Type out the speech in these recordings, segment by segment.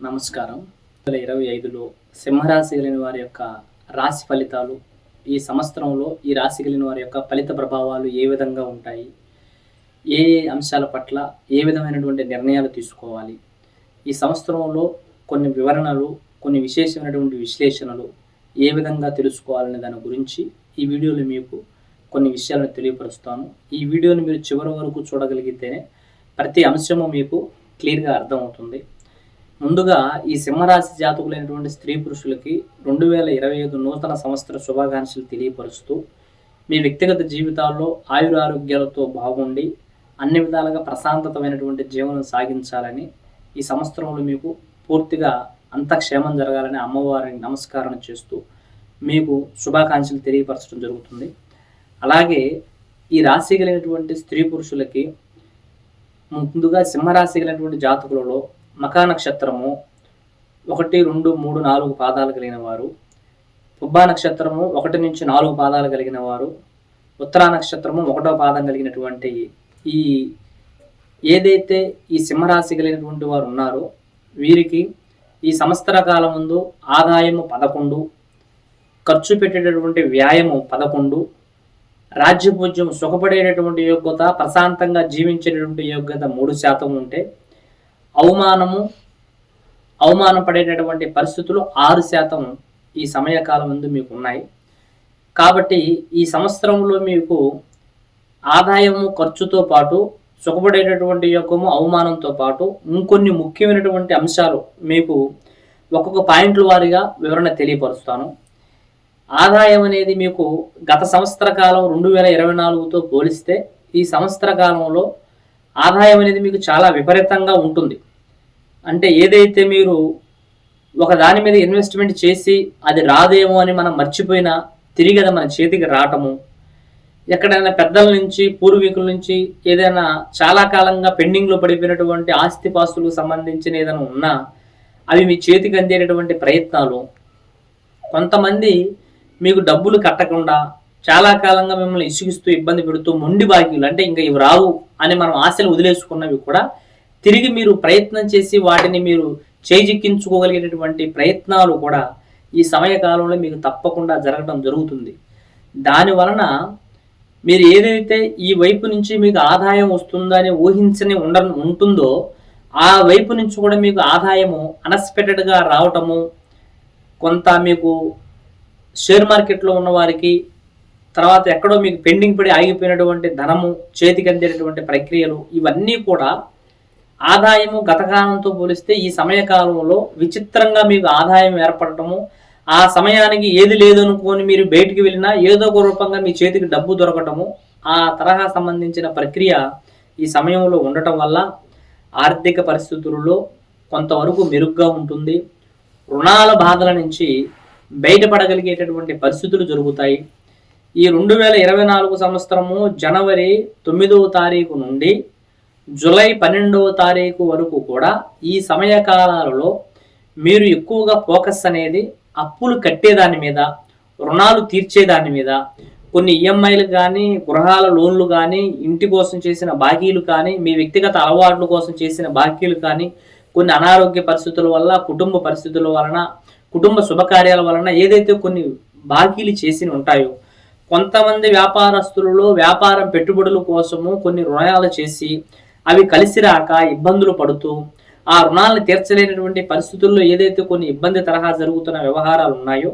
నమస్కారం. వేల ఇరవై ఐదులో సింహరాశి కలిగిన వారి యొక్క రాశి ఫలితాలు ఈ సంవత్సరంలో ఈ రాశి కలిగిన వారి యొక్క ఫలిత ప్రభావాలు ఏ విధంగా ఉంటాయి? ఏ ఏ అంశాల పట్ల ఏ విధమైనటువంటి నిర్ణయాలు తీసుకోవాలి? ఈ సంవత్సరంలో కొన్ని వివరణలు కొన్ని విశేషమైనటువంటి విశ్లేషణలు ఏ విధంగా తెలుసుకోవాలనే దాని గురించి ఈ వీడియోలో మీకు కొన్ని విషయాలను తెలియపరుస్తాను. ఈ వీడియోని మీరు చివరి వరకు చూడగలిగితేనే ప్రతి అంశము మీకు క్లియర్గా అర్థమవుతుంది. ముందుగా ఈ సింహరాశి జాతకులైనటువంటి స్త్రీ పురుషులకి రెండు వేల ఇరవై ఐదు నూతన సంవత్సర శుభాకాంక్షలు తెలియపరుస్తూ మీ వ్యక్తిగత జీవితాల్లో ఆయురారోగ్యాలతో బాగుండి అన్ని విధాలుగా ప్రశాంతతమైనటువంటి జీవనం సాగించాలని ఈ సంవత్సరంలో మీకు పూర్తిగా అంత క్షేమం జరగాలని అమ్మవారిని నమస్కారం చేస్తూ మీకు శుభాకాంక్షలు తెలియపరచడం జరుగుతుంది. అలాగే ఈ రాశి కలిగినటువంటి స్త్రీ పురుషులకి ముందుగా సింహరాశి కలిగినటువంటి జాతకులలో మకా నక్షత్రము ఒకటి రెండు మూడు నాలుగు పాదాలు కలిగిన వారు. పుబ్బా నక్షత్రము ఒకటి నుంచి నాలుగు పాదాలు కలిగిన వారు. ఉత్తరా నక్షత్రము ఒకటో పాదం కలిగినటువంటి ఈ ఏదైతే ఈ సింహరాశి కలిగినటువంటి వారు ఉన్నారో వీరికి ఈ సంవత్సర కాలం ముందు ఆదాయము పదకొండు ఖర్చు పెట్టేటటువంటి వ్యాయము పదకొండు రాజ్యపూజ్యం సుఖపడేటటువంటి యోగ్యత ప్రశాంతంగా జీవించేటటువంటి యోగ్యత మూడు శాతం ఉంటే అవమానము అవమానం పడేటటువంటి పరిస్థితులు ఆరు శాతం ఈ సమయకాలం ముందు మీకు ఉన్నాయి కాబట్టి ఈ సంవత్సరంలో మీకు ఆదాయము ఖర్చుతో పాటు సుఖపడేటటువంటి యొక్కము అవమానంతో పాటు ఇంకొన్ని ముఖ్యమైనటువంటి అంశాలు మీకు ఒక్కొక్క పాయింట్ల వారీగా వివరణ తెలియపరుస్తాను. ఆదాయం అనేది మీకు గత సంవత్సర కాలం రెండు వేల ఇరవై నాలుగుతో పోలిస్తే ఈ సంవత్సర కాలంలో ఆదాయం అనేది మీకు చాలా విపరీతంగా ఉంటుంది. అంటే ఏదైతే మీరు ఒక దాని మీద ఇన్వెస్ట్మెంట్ చేసి అది రాదేమో అని మనం మర్చిపోయినా తిరిగి అది మన చేతికి రావటము ఎక్కడైనా పెద్దల నుంచి పూర్వీకుల నుంచి ఏదైనా చాలా కాలంగా పెండింగ్లో పడిపోయినటువంటి ఆస్తిపాస్తులకు సంబంధించిన ఏదైనా ఉన్నా అవి మీ చేతికి అందేటటువంటి ప్రయత్నాలు. కొంతమంది మీకు డబ్బులు కట్టకుండా చాలా కాలంగా మిమ్మల్ని ఇసుగిస్తూ ఇబ్బంది పెడుతూ మొండి బాకీలు అంటే ఇంకా ఇవి రావు అని మనం ఆశలు వదిలేసుకున్నవి కూడా తిరిగి మీరు ప్రయత్నం చేసి వాటిని మీరు చేజిక్కించుకోగలిగేటటువంటి ప్రయత్నాలు కూడా ఈ సమయకాలంలో మీకు తప్పకుండా జరగడం జరుగుతుంది. దాని వలన మీరు ఏదైతే ఈ వైపు నుంచి మీకు ఆదాయం వస్తుందని ఊహించని ఉండ ఉంటుందో ఆ వైపు నుంచి కూడా మీకు ఆదాయము అన్ఎక్స్పెక్టెడ్గా రావటము కొంత మీకు షేర్ మార్కెట్లో ఉన్న వారికి తర్వాత ఎక్కడో మీకు పెండింగ్ పడి ఆగిపోయినటువంటి ధనము చేతికి అందేటటువంటి ప్రక్రియలు ఇవన్నీ కూడా ఆదాయము గతకాలంతో పోలిస్తే ఈ సమయకాలంలో విచిత్రంగా మీకు ఆదాయం ఏర్పడటము ఆ సమయానికి ఏది లేదనుకొని మీరు బయటికి వెళ్ళినా ఏదో ఒక రూపంగా మీ చేతికి డబ్బు దొరకటము ఆ తరహా సంబంధించిన ప్రక్రియ ఈ సమయంలో ఉండటం వల్ల ఆర్థిక పరిస్థితులలో కొంతవరకు మెరుగ్గా ఉంటుంది. రుణాల బాధల నుంచి బయటపడగలిగేటటువంటి పరిస్థితులు జరుగుతాయి. ఈ రెండు వేల ఇరవై నాలుగు సంవత్సరము జనవరి తొమ్మిదవ తారీఖు నుండి జూలై పన్నెండవ తారీఖు వరకు కూడా ఈ సమయకాలాలలో మీరు ఎక్కువగా ఫోకస్ అనేది అప్పులు కట్టేదాని మీద రుణాలు తీర్చేదాని మీద కొన్ని ఈఎంఐలు కానీ గృహాల లోన్లు కానీ ఇంటి కోసం చేసిన బాకీలు కానీ మీ వ్యక్తిగత అలవాట్ల కోసం చేసిన బాకీలు కానీ కొన్ని అనారోగ్య పరిస్థితుల వల్ల కుటుంబ పరిస్థితుల వలన కుటుంబ శుభకార్యాల వలన ఏదైతే కొన్ని బాకీలు చేసి ఉంటాయో కొంతమంది వ్యాపారస్తులలో వ్యాపారం పెట్టుబడుల కోసము కొన్ని రుణాలు చేసి అవి కలిసి రాక ఇబ్బందులు పడుతూ ఆ రుణాలను తీర్చలేనటువంటి పరిస్థితుల్లో ఏదైతే కొన్ని ఇబ్బంది తరహా జరుగుతున్న వ్యవహారాలు ఉన్నాయో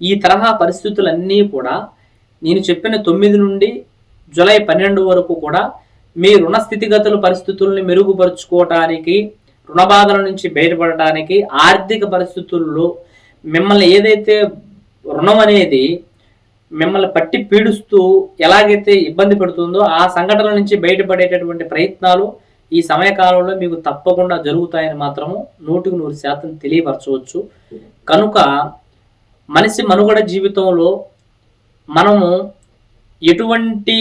ఈ తరహా పరిస్థితులన్నీ కూడా నేను చెప్పిన తొమ్మిది నుండి జూలై పన్నెండు వరకు కూడా మీ రుణ స్థితిగతుల పరిస్థితుల్ని మెరుగుపరుచుకోవటానికి రుణ బాధల నుంచి బయటపడటానికి ఆర్థిక పరిస్థితుల్లో మిమ్మల్ని ఏదైతే రుణం అనేది మిమ్మల్ని పట్టి పీడుస్తూ ఎలాగైతే ఇబ్బంది పెడుతుందో ఆ సంఘటనల నుంచి బయటపడేటటువంటి ప్రయత్నాలు ఈ సమయకాలంలో మీకు తప్పకుండా జరుగుతాయని మాత్రము నూటికి నూరు శాతం తెలియపరచవచ్చు. కనుక మనిషి మనుగడ జీవితంలో మనము ఎటువంటి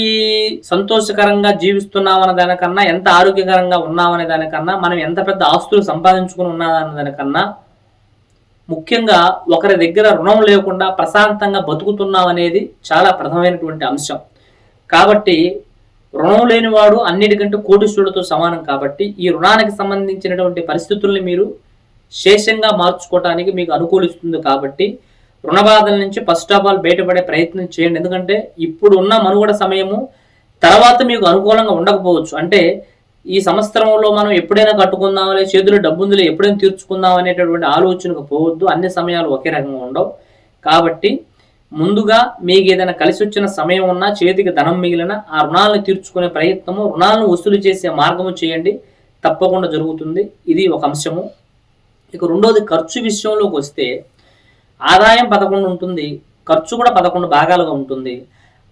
సంతోషకరంగా జీవిస్తున్నామన్న దానికన్నా ఎంత ఆరోగ్యకరంగా ఉన్నామనే దానికన్నా మనం ఎంత పెద్ద ఆస్తులు సంపాదించుకుని ఉన్నామనే దానికన్నా ముఖ్యంగా ఒకరి దగ్గర రుణం లేకుండా ప్రశాంతంగా బతుకుతున్నాం అనేది చాలా ప్రధానమైనటువంటి అంశం. కాబట్టి రుణం లేనివాడు అన్నిటికంటే కోటీశ్వరుడితో సమానం కాబట్టి ఈ రుణానికి సంబంధించినటువంటి పరిస్థితుల్ని మీరు శేషంగా మార్చుకోవటానికి మీకు అనుకూలిస్తుంది కాబట్టి రుణ బాధల నుంచి ఫస్ట్ ఆఫ్ ఆల్ బయటపడే ప్రయత్నం చేయండి. ఎందుకంటే ఇప్పుడు ఉన్న మనుగడ సమయము తర్వాత మీకు అనుకూలంగా ఉండకపోవచ్చు. అంటే ఈ సంవత్సరంలో మనం ఎప్పుడైనా కట్టుకుందామలే చేతిలో డబ్బుందిలే ఎప్పుడైనా తీర్చుకుందాం అనేటటువంటి ఆలోచనకు పోవద్దు. అన్ని సమయాలు ఒకే రకంగా ఉండవు. కాబట్టి ముందుగా మీకు ఏదైనా కలిసి వచ్చిన సమయం ఉన్నా చేతికి ధనం మిగిలిన ఆ రుణాలను తీర్చుకునే ప్రయత్నము రుణాలను వసూలు చేసే మార్గము చేయండి. తప్పకుండా జరుగుతుంది. ఇది ఒక అంశము. ఇక రెండోది ఖర్చు విషయంలోకి వస్తే ఆదాయం పదకొండు ఉంటుంది ఖర్చు కూడా పదకొండు భాగాలుగా ఉంటుంది.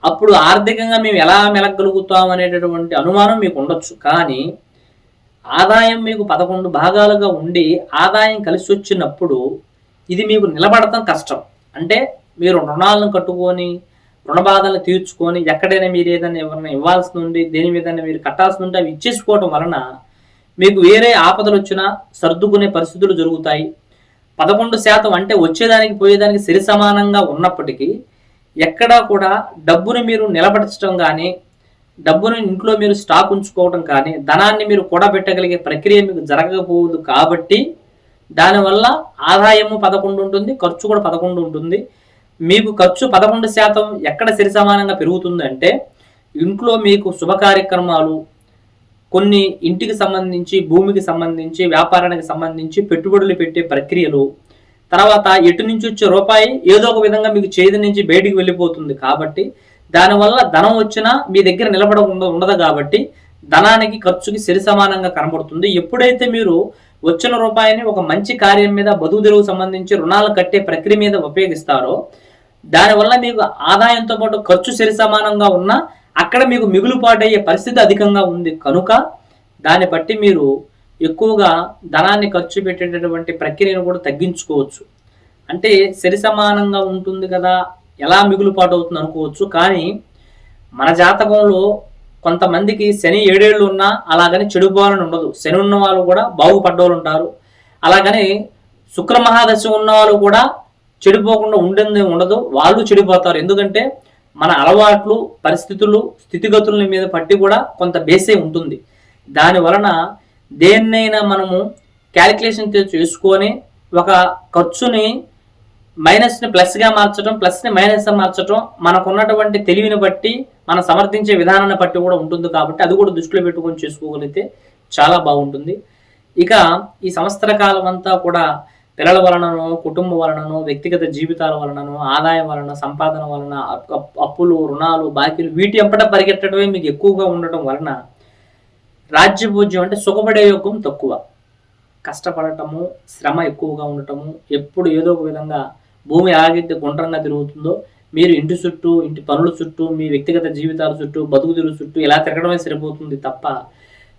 అప్పుడు ఆర్థికంగా మేము ఎలా మెలగలుగుతాం అనేటటువంటి అనుమానం మీకు ఉండొచ్చు. కానీ ఆదాయం మీకు పదకొండు భాగాలుగా ఉండి ఆదాయం కలిసి వచ్చినప్పుడు ఇది మీకు నిలబడటం కష్టం. అంటే మీరు రుణాలను కట్టుకొని రుణ బాధలను తీర్చుకొని ఎక్కడైనా మీరు ఏదైనా ఎవరైనా ఇవ్వాల్సి ఉండి దేని మీద మీరు కట్టాల్సి ఉంటే అవి ఇచ్చేసుకోవటం వలన మీకు వేరే ఆపదలు వచ్చినా సర్దుకునే పరిస్థితులు జరుగుతాయి. పదకొండు శాతం అంటే వచ్చేదానికి పోయేదానికి సరి సమానంగా ఉన్నప్పటికీ ఎక్కడా కూడా డబ్బును మీరు నిలబెట్టడం కానీ డబ్బును ఇంట్లో మీరు స్టాక్ ఉంచుకోవడం కానీ ధనాన్ని మీరు కూడబెట్టగలిగే ప్రక్రియ మీకు జరగకపోదు కాబట్టి దానివల్ల ఆదాయము పదకొండు ఉంటుంది ఖర్చు కూడా పదకొండు ఉంటుంది. మీకు ఖర్చు పదకొండు శాతం ఎక్కడ సరి సమానంగా పెరుగుతుంది అంటే ఇంట్లో మీకు శుభ కార్యక్రమాలు కొన్ని ఇంటికి సంబంధించి భూమికి సంబంధించి వ్యాపారానికి సంబంధించి పెట్టుబడులు పెట్టే ప్రక్రియలు తర్వాత ఎటు నుంచి వచ్చే రూపాయి ఏదో ఒక విధంగా మీకు చేతి నుంచి బయటికి వెళ్ళిపోతుంది కాబట్టి దానివల్ల ధనం వచ్చినా మీ దగ్గర నిలబడకుండా ఉండదు కాబట్టి ధనానికి ఖర్చుకి సరి సమానంగా కనబడుతుంది. ఎప్పుడైతే మీరు వచ్చిన రూపాయిని ఒక మంచి కార్యం మీద బదువు తెరువు సంబంధించి రుణాలు కట్టే ప్రక్రియ మీద ఉపయోగిస్తారో దానివల్ల మీకు ఆదాయంతో పాటు ఖర్చు సరి సమానంగా ఉన్నా అక్కడ మీకు మిగులుపాటయ్యే పరిస్థితి అధికంగా ఉంది. కనుక దాన్ని బట్టి మీరు ఎక్కువగా ధనాన్ని ఖర్చు పెట్టేటటువంటి ప్రక్రియను కూడా తగ్గించుకోవచ్చు. అంటే సరి సమానంగా ఉంటుంది కదా ఎలా మిగులుపాటు అవుతుంది అనుకోవచ్చు. కానీ మన జాతకంలో కొంతమందికి శని ఏడేళ్ళు ఉన్నా అలాగని చెడిపోవాలని ఉండదు. శని ఉన్న వాళ్ళు కూడా బాగుపడ్డవాళ్ళు ఉంటారు. అలాగని శుక్ర మహాదశ ఉన్న వాళ్ళు కూడా చెడిపోకుండా ఉండేది ఉండదు. వాళ్ళు చెడిపోతారు. ఎందుకంటే మన అలవాట్లు పరిస్థితులు స్థితిగతుల మీద పట్టి కూడా కొంత బేసే ఉంటుంది. దాని వలన దేన్నైనా మనము క్యాలిక్యులేషన్ చేసుకొని ఒక ఖర్చుని మైనస్ని ప్లస్గా మార్చడం ప్లస్ని మైనస్గా మార్చడం మనకు ఉన్నటువంటి తెలివిని బట్టి మనం సమర్థించే విధానాన్ని బట్టి కూడా ఉంటుంది కాబట్టి అది కూడా దృష్టిలో పెట్టుకొని చేసుకోగలిగితే చాలా బాగుంటుంది. ఇక ఈ సంవత్సర కాలం అంతా కూడా పిల్లల వలనను కుటుంబ వలనను వ్యక్తిగత జీవితాల వలనను ఆదాయం వలన సంపాదన వలన అప్పులు రుణాలు బాకీలు వీటి ఎంపట పరిగెట్టడమే మీకు ఎక్కువగా ఉండటం వలన రాజ్యభోజ్యం అంటే సుఖపడే యోగం తక్కువ. కష్టపడటము శ్రమ ఎక్కువగా ఉండటము ఎప్పుడు ఏదో ఒక విధంగా భూమి ఎలాగైతే గుండ్రంగా తిరుగుతుందో మీరు ఇంటి చుట్టూ ఇంటి పనుల చుట్టూ మీ వ్యక్తిగత జీవితాల చుట్టూ బతుకు తిరుగు చుట్టూ ఇలా తిరగడమే సరిపోతుంది తప్ప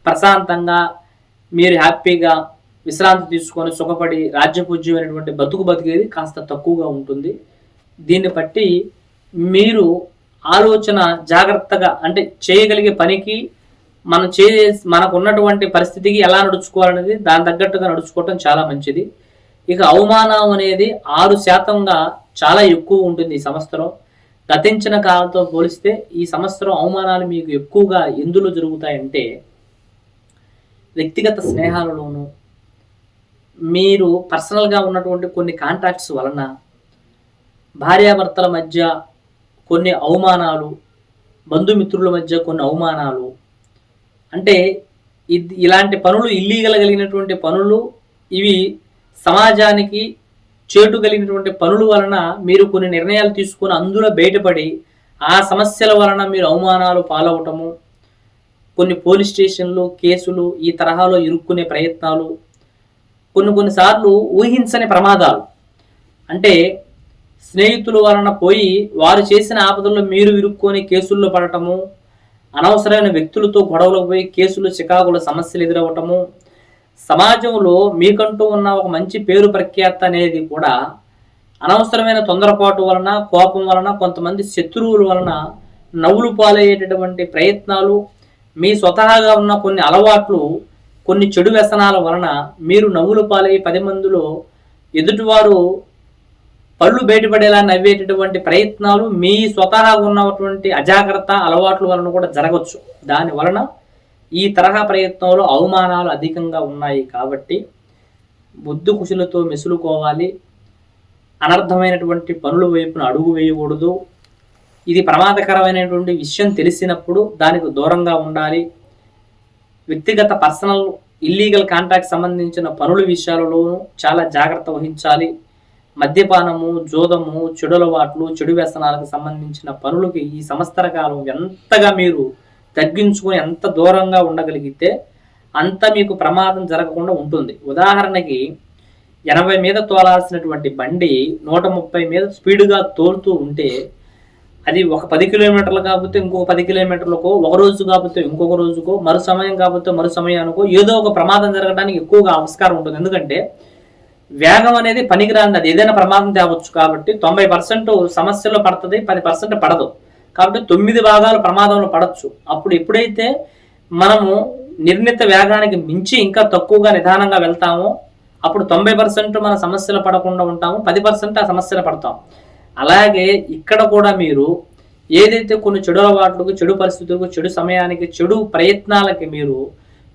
ప్రశాంతంగా మీరు హ్యాపీగా విశ్రాంతి తీసుకొని సుఖపడి రాజ్యపూజ్యమైనటువంటి బతుకు బతికేది కాస్త తక్కువగా ఉంటుంది. దీన్ని బట్టి మీరు ఆలోచన జాగ్రత్తగా అంటే చేయగలిగే పనికి మనం చే మనకు ఉన్నటువంటి పరిస్థితికి ఎలా నడుచుకోవాలనేది దాని తగ్గట్టుగా నడుచుకోవటం చాలా మంచిది. ఇక అవమానం అనేది ఆరు శాతంగా చాలా ఎక్కువ ఉంటుంది ఈ సంవత్సరం. గతించిన కాలంతో పోలిస్తే ఈ సంవత్సరం అవమానాలు మీకు ఎక్కువగా ఎందులో జరుగుతాయంటే వ్యక్తిగత స్నేహాలలోనూ మీరు పర్సనల్గా ఉన్నటువంటి కొన్ని కాంట్రాక్ట్స్ వలన భార్యాభర్తల మధ్య కొన్ని అవమానాలు బంధుమిత్రుల మధ్య కొన్ని అవమానాలు అంటే ఇలాంటి పనులు ఇల్లీగల్ కలిగినటువంటి పనులు ఇవి సమాజానికి చేటు కలిగినటువంటి పనుల వలన మీరు కొన్ని నిర్ణయాలు తీసుకొని అందులో బయటపడి ఆ సమస్యల వలన మీరు అవమానాలు పాలవటము కొన్ని పోలీస్ స్టేషన్లు కేసులు ఈ తరహాలో ఇరుక్కునే ప్రయత్నాలు కొన్ని కొన్నిసార్లు ఊహించని ప్రమాదాలు. అంటే స్నేహితుల వలన పోయి వారు చేసిన ఆపదల్లో మీరు ఇరుక్కొని కేసుల్లో పడటము అనవసరమైన వ్యక్తులతో గొడవలకు పోయి కేసులు చికాకుల సమస్యలు ఎదురవ్వటము. సమాజంలో మీకంటూ ఉన్న ఒక మంచి పేరు ప్రఖ్యాత అనేది కూడా అనవసరమైన తొందరపాటు వలన కోపం వలన కొంతమంది శత్రువుల వలన నవ్వులు పాలయ్యేటటువంటి ప్రయత్నాలు మీ స్వతహాగా ఉన్న కొన్ని అలవాట్లు కొన్ని చెడు వ్యసనాల వలన మీరు నవ్వులు పాలయ్యి పది మందిలో ఎదుటివారు పళ్ళు బయటపడేలా నవ్వేటటువంటి ప్రయత్నాలు మీ స్వతహా ఉన్నటువంటి అజాగ్రత్త అలవాట్ల వలన కూడా జరగవచ్చు దాని వలన ఈ తరహా ప్రయత్నంలో అవమానాలు అధికంగా ఉన్నాయి కాబట్టి బుద్ధి కుశులతో మెసులుకోవాలి. అనర్థమైనటువంటి పనుల వైపున అడుగు వేయకూడదు. ఇది ప్రమాదకరమైనటువంటి విషయం తెలిసినప్పుడు దానికి దూరంగా ఉండాలి. వ్యక్తిగత పర్సనల్ ఇల్లీగల్ కాంటాక్ట్ సంబంధించిన పనుల విషయాలలోనూ చాలా జాగ్రత్త వహించాలి. మద్యపానము జోదము చెడులవాట్లు చెడు వ్యసనాలకు సంబంధించిన పనులకి ఈ సంవత్సర కాలం ఎంతగా మీరు తగ్గించుకొని ఎంత దూరంగా ఉండగలిగితే అంత మీకు ప్రమాదం జరగకుండా ఉంటుంది. ఉదాహరణకి ఎనభై మీద తోలాల్సినటువంటి బండి నూట ముప్పై మీద స్పీడ్గా తోలుతూ ఉంటే అది ఒక పది కిలోమీటర్లు కాకపోతే ఇంకొక పది కిలోమీటర్లకో ఒక రోజు కాకపోతే ఇంకొక రోజుకో మరు సమయం కాకపోతే మరు సమయానికో ఏదో ఒక ప్రమాదం జరగడానికి ఎక్కువగా ఆస్కారం ఉంటుంది. ఎందుకంటే వేగం అనేది పనికిరాంది అది ఏదైనా ప్రమాదం తేవచ్చు కాబట్టి తొంభై పర్సెంట్ సమస్యలో పడుతుంది పది పర్సెంట్ పడదు. కాబట్టి తొమ్మిది భాగాలు ప్రమాదంలో పడవచ్చు అప్పుడు ఎప్పుడైతే మనము నిర్ణీత వేగానికి మించి ఇంకా తక్కువగా నిదానంగా వెళ్తామో అప్పుడు తొంభై పర్సెంట్ మన సమస్యలు పడకుండా ఉంటాము పది పర్సెంట్ ఆ సమస్యలు పడతాం. అలాగే ఇక్కడ కూడా మీరు ఏదైతే కొన్ని చెడు అలవాట్లకు చెడు పరిస్థితులకు చెడు సమయానికి చెడు ప్రయత్నాలకి మీరు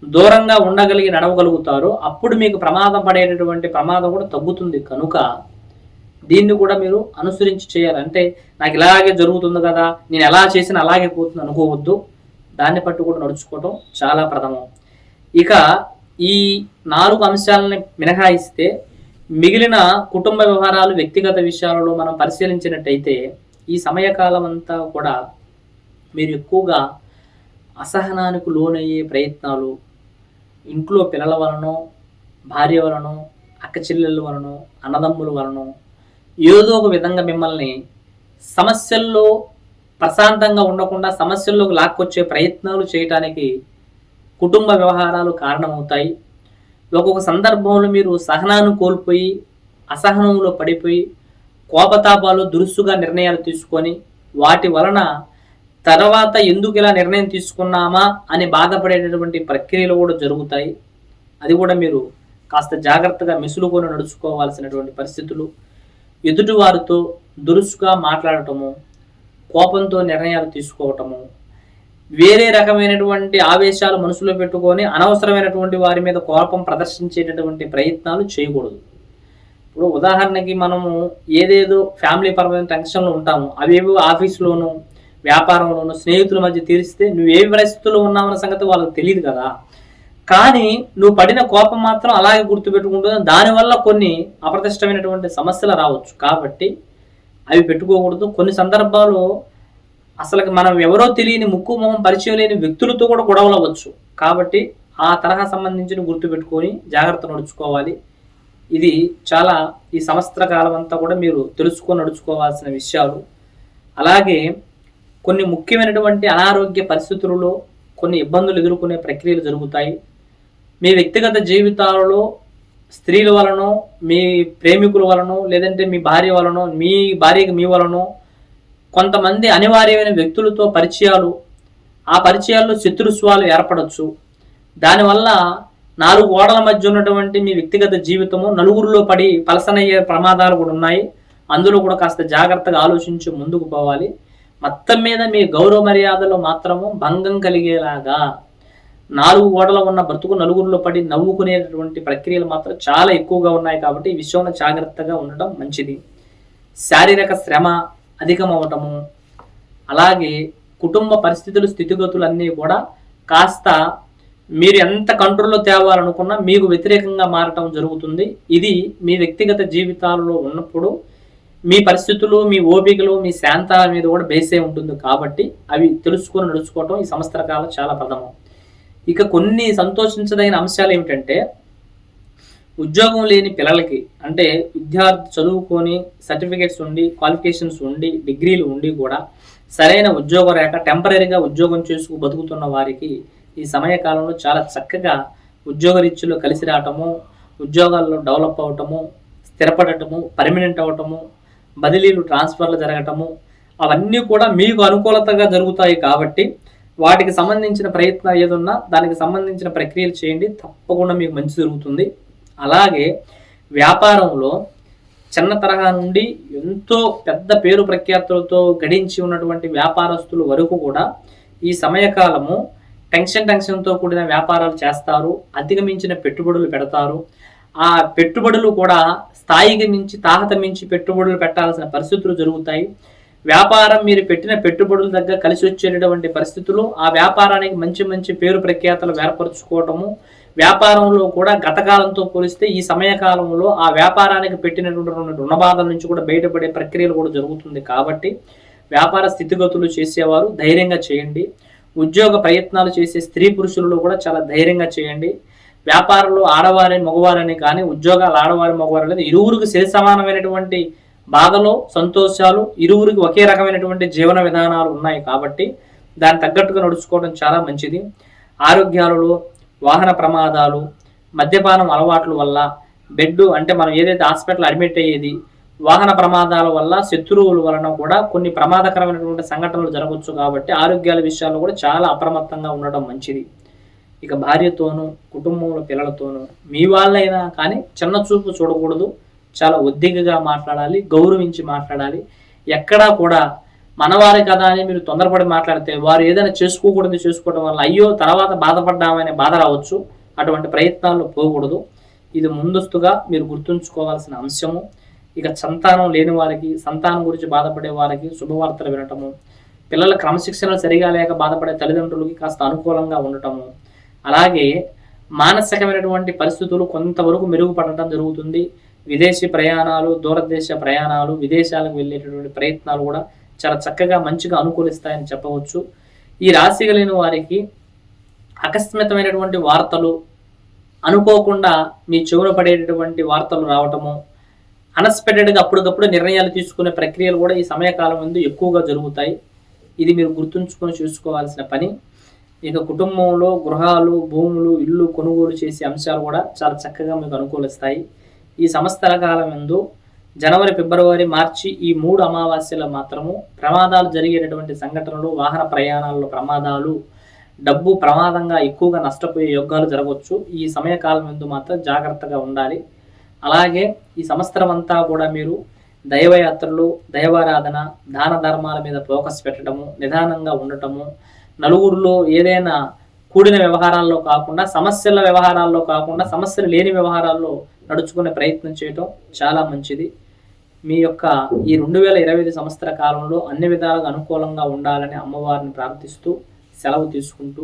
దూరంగా ఉండగలిగి నడవగలుగుతారో అప్పుడు మీకు ప్రమాదం పడేటటువంటి ప్రమాదం కూడా తగ్గుతుంది. కనుక దీన్ని కూడా మీరు అనుసరించి చేయాలి. అంటే నాకు ఇలాగే జరుగుతుంది కదా నేను ఎలా చేసినా అలాగే పోతుంది అనుకోవద్దు. దాన్ని పట్టు కూడా నడుచుకోవటం చాలా ప్రథమం. ఇక ఈ నాలుగు అంశాలని మినహాయిస్తే మిగిలిన కుటుంబ వ్యవహారాలు వ్యక్తిగత విషయాలలో మనం పరిశీలించినట్టయితే ఈ సమయకాలం అంతా కూడా మీరు ఎక్కువగా అసహనానికి లోనయ్యే ప్రయత్నాలు ఇంట్లో పిల్లల వలనో భార్య వలనో అక్క చెల్లెళ్ళ వలనో అన్నదమ్ముల వలనో ఏదో ఒక విధంగా మిమ్మల్ని సమస్యల్లో ప్రశాంతంగా ఉండకుండా సమస్యల్లోకి లాక్కొచ్చే ప్రయత్నాలు చేయటానికి కుటుంబ వ్యవహారాలు కారణమవుతాయి. ఒక్కొక్క సందర్భంలో మీరు సహనాన్ని కోల్పోయి అసహనంలో పడిపోయి కోపతాపాలు దురుసుగా నిర్ణయాలు తీసుకొని వాటి వలన తర్వాత ఎందుకు ఇలా నిర్ణయం తీసుకున్నామా అని బాధపడేటటువంటి ప్రక్రియలు కూడా జరుగుతాయి. అది కూడా మీరు కాస్త జాగ్రత్తగా మెసులుకొని నడుచుకోవాల్సినటువంటి పరిస్థితులు. ఎదుటివారితో దురుసుగా మాట్లాడటము కోపంతో నిర్ణయాలు తీసుకోవటము వేరే రకమైనటువంటి ఆవేశాలు మనసులో పెట్టుకొని అనవసరమైనటువంటి వారి మీద కోపం ప్రదర్శించేటటువంటి ప్రయత్నాలు చేయకూడదు. ఇప్పుడు ఉదాహరణకి మనము ఏదేదో ఫ్యామిలీ పరమైన టెన్షన్లో ఉంటాము. అవేవో ఆఫీస్లోనూ వ్యాపారంలోను స్నేహితుల మధ్య తీరిస్తే నువ్వు ఏ పరిస్థితుల్లో ఉన్నావన్న సంగతి వాళ్ళకి తెలియదు కదా. కానీ నువ్వు పడిన కోపం మాత్రం అలాగే గుర్తుపెట్టుకుంటుంది దానివల్ల కొన్ని అప్రతిష్టమైనటువంటి సమస్యలు రావచ్చు. కాబట్టి అవి పెట్టుకోకూడదు. కొన్ని సందర్భాల్లో అసలు మనం ఎవరో తెలియని ముక్కు మొహం పరిచయం లేని వ్యక్తులతో కూడా గొడవలవచ్చు కాబట్టి ఆ తరహా సంబంధించిన గుర్తుపెట్టుకొని జాగ్రత్త నడుచుకోవాలి. ఇది చాలా ఈ సంవత్సర కాలం అంతా కూడా మీరు తెలుసుకొని నడుచుకోవాల్సిన విషయాలు. అలాగే కొన్ని ముఖ్యమైనటువంటి అనారోగ్య పరిస్థితులలో కొన్ని ఇబ్బందులు ఎదుర్కొనే ప్రక్రియలు జరుగుతాయి. మీ వ్యక్తిగత జీవితాలలో స్త్రీల వలనో మీ ప్రేమికుల వలనో లేదంటే మీ భార్య వలనో మీ భార్యకి మీ వలనో కొంతమంది అనివార్యమైన వ్యక్తులతో పరిచయాలు ఆ పరిచయాల్లో శత్రుత్వాలు ఏర్పడవచ్చు దానివల్ల నాలుగు గోడల మధ్య ఉన్నటువంటి మీ వ్యక్తిగత జీవితము నలుగురిలో పడి పలసనయ్యే ప్రమాదాలు కూడా ఉన్నాయి. అందులో కూడా కాస్త జాగ్రత్తగా ఆలోచించి ముందుకు పోవాలి. మొత్తం మీద మీ గౌరవ మర్యాదలు మాత్రము భంగం కలిగేలాగా నాలుగు గోడల ఉన్న బ్రతుకు నలుగురిలో పడి నవ్వుకునేటటువంటి ప్రక్రియలు మాత్రం చాలా ఎక్కువగా ఉన్నాయి కాబట్టి ఈ విషయంలో జాగ్రత్తగా ఉండటం మంచిది. శారీరక శ్రమ అధికమవటము అలాగే కుటుంబ పరిస్థితులు స్థితిగతులు అన్నీ కూడా కాస్త మీరు ఎంత కంట్రోల్లో తేవాలనుకున్నా మీకు వ్యతిరేకంగా మారటం జరుగుతుంది. ఇది మీ వ్యక్తిగత జీవితాలలో ఉన్నప్పుడు మీ పరిస్థితులు మీ ఓపికలు మీ శాంతాల మీద కూడా బేసే ఉంటుంది కాబట్టి అవి తెలుసుకొని నడుచుకోవటం ఈ సంవత్సర కాలం చాలా ప్రథమం. ఇక కొన్ని సంతోషించదగిన అంశాలు ఏమిటంటే ఉద్యోగం లేని పిల్లలకి అంటే విద్యార్థి చదువుకొని సర్టిఫికేట్స్ ఉండి క్వాలిఫికేషన్స్ ఉండి డిగ్రీలు ఉండి కూడా సరైన ఉద్యోగం రేఖ టెంపరీగా ఉద్యోగం చేసుకు బతుకుతున్న వారికి ఈ సమయకాలంలో చాలా చక్కగా ఉద్యోగ రీత్యులు కలిసి రావటము ఉద్యోగాల్లో డెవలప్ అవటము స్థిరపడటము పర్మనెంట్ అవటము బదిలీలు ట్రాన్స్ఫర్లు జరగటము అవన్నీ కూడా మీకు అనుకూలతగా జరుగుతాయి కాబట్టి వాటికి సంబంధించిన ప్రయత్నం ఏదున్నా దానికి సంబంధించిన ప్రక్రియలు చేయండి. తప్పకుండా మీకు మంచి జరుగుతుంది. అలాగే వ్యాపారంలో చిన్న తరహా నుండి ఎంతో పెద్ద పేరు ప్రఖ్యాతులతో గడించి ఉన్నటువంటి వ్యాపారస్తుల వరకు కూడా ఈ సమయకాలము టెన్షన్ టెన్షన్తో కూడిన వ్యాపారాలు చేస్తారు. అధిగమించిన పెట్టుబడులు పెడతారు. ఆ పెట్టుబడులు కూడా స్థాయికి మించి తాహత మించి పెట్టుబడులు పెట్టాల్సిన పరిస్థితులు జరుగుతాయి. వ్యాపారం మీరు పెట్టిన పెట్టుబడుల దగ్గర కలిసి వచ్చేటటువంటి పరిస్థితులు ఆ వ్యాపారానికి మంచి మంచి పేరు ప్రఖ్యాతలు ఏర్పరచుకోవటము వ్యాపారంలో కూడా గతకాలంతో పోలిస్తే ఈ సమయకాలంలో ఆ వ్యాపారానికి పెట్టినటువంటి రుణబాధల నుంచి కూడా బయటపడే ప్రక్రియలు కూడా జరుగుతుంది కాబట్టి వ్యాపార స్థితిగతులు చేసేవారు ధైర్యంగా చేయండి. ఉద్యోగ ప్రయత్నాలు చేసే స్త్రీ పురుషులలో కూడా చాలా ధైర్యంగా చేయండి. వ్యాపారంలో ఆడవారి మగవారని కానీ ఉద్యోగాలు ఆడవారి మగవారు లేదు ఇరువురికి సరి సమానమైనటువంటి బాధలో సంతోషాలు ఇరువురికి ఒకే రకమైనటువంటి జీవన విధానాలు ఉన్నాయి కాబట్టి దాన్ని తగ్గట్టుగా నడుచుకోవడం చాలా మంచిది. ఆరోగ్యాలలో వాహన ప్రమాదాలు మద్యపానం అలవాట్ల వల్ల బెడ్ అంటే మనం ఏదైతే హాస్పిటల్ అడ్మిట్ అయ్యేది వాహన ప్రమాదాల వల్ల శత్రువుల వలన కూడా కొన్ని ప్రమాదకరమైనటువంటి సంఘటనలు జరగవచ్చు కాబట్టి ఆరోగ్యాల విషయాల్లో కూడా చాలా అప్రమత్తంగా ఉండడం మంచిది. ఇక భార్యతోనూ కుటుంబంలో పిల్లలతోనూ మీ వాళ్ళైనా కానీ చిన్న చూపు చూడకూడదు. చాలా ఒద్దికగా మాట్లాడాలి గౌరవించి మాట్లాడాలి. ఎక్కడా కూడా మనవారే కదా అని మీరు తొందరపడి మాట్లాడితే వారు ఏదైనా చేసుకోకూడదు చేసుకోవడం వల్ల అయ్యో తర్వాత బాధపడ్డామనే బాధ రావచ్చు. అటువంటి ప్రయత్నాల్లో పోకూడదు. ఇది ముందస్తుగా మీరు గుర్తుంచుకోవాల్సిన అంశము. ఇక సంతానం లేని వారికి సంతానం గురించి బాధపడే వారికి శుభవార్తలు వినటము. పిల్లల క్రమశిక్షణ సరిగా లేక బాధపడే తల్లిదండ్రులకి కాస్త అనుకూలంగా ఉండటము. అలాగే మానసికమైనటువంటి పరిస్థితులు కొంతవరకు మెరుగుపడటం జరుగుతుంది. విదేశీ ప్రయాణాలు దూరదేశ ప్రయాణాలు విదేశాలకు వెళ్ళేటటువంటి ప్రయత్నాలు కూడా చాలా చక్కగా మంచిగా అనుకూలిస్తాయని చెప్పవచ్చు. ఈ రాశి కలిగిన వారికి అకస్మితమైనటువంటి వార్తలు అనుకోకుండా మీ చెవున పడేటటువంటి వార్తలు రావటము అన్ఎక్స్పెక్టెడ్గా అప్పటికప్పుడు నిర్ణయాలు తీసుకునే ప్రక్రియలు కూడా ఈ సమయకాలం ముందు ఎక్కువగా జరుగుతాయి. ఇది మీరు గుర్తుంచుకొని చూసుకోవాల్సిన పని. ఇక కుటుంబంలో గృహాలు భూములు ఇల్లు కొనుగోలు చేసే అంశాలు కూడా చాలా చక్కగా మీకు అనుకూలిస్తాయి. ఈ సంవత్సర కాలం ఎందు జనవరి ఫిబ్రవరి మార్చి ఈ మూడు అమావాస్యలు మాత్రము ప్రమాదాలు జరిగేటటువంటి సంఘటనలు వాహన ప్రయాణాల్లో ప్రమాదాలు డబ్బు ప్రమాదంగా ఎక్కువగా నష్టపోయే యోగాలు జరగవచ్చు. ఈ సమయకాలం ఎందు మాత్రం జాగ్రత్తగా ఉండాలి. అలాగే ఈ సంవత్సరం అంతా కూడా మీరు దైవయాత్రలు దైవారాధన దాన ధర్మాల మీద ఫోకస్ పెట్టడము నిదానంగా ఉండటము నలుగురిలో ఏదైనా కూడిన వ్యవహారాల్లో కాకుండా సమస్యల వ్యవహారాల్లో కాకుండా సమస్యలు లేని వ్యవహారాల్లో నడుచుకునే ప్రయత్నం చేయటం చాలా మంచిది. మీ యొక్క ఈ రెండు వేల ఇరవై ఐదు సంవత్సర కాలంలో అన్ని విధాలుగా అనుకూలంగా ఉండాలని అమ్మవారిని ప్రార్థిస్తూ సెలవు తీసుకుంటూ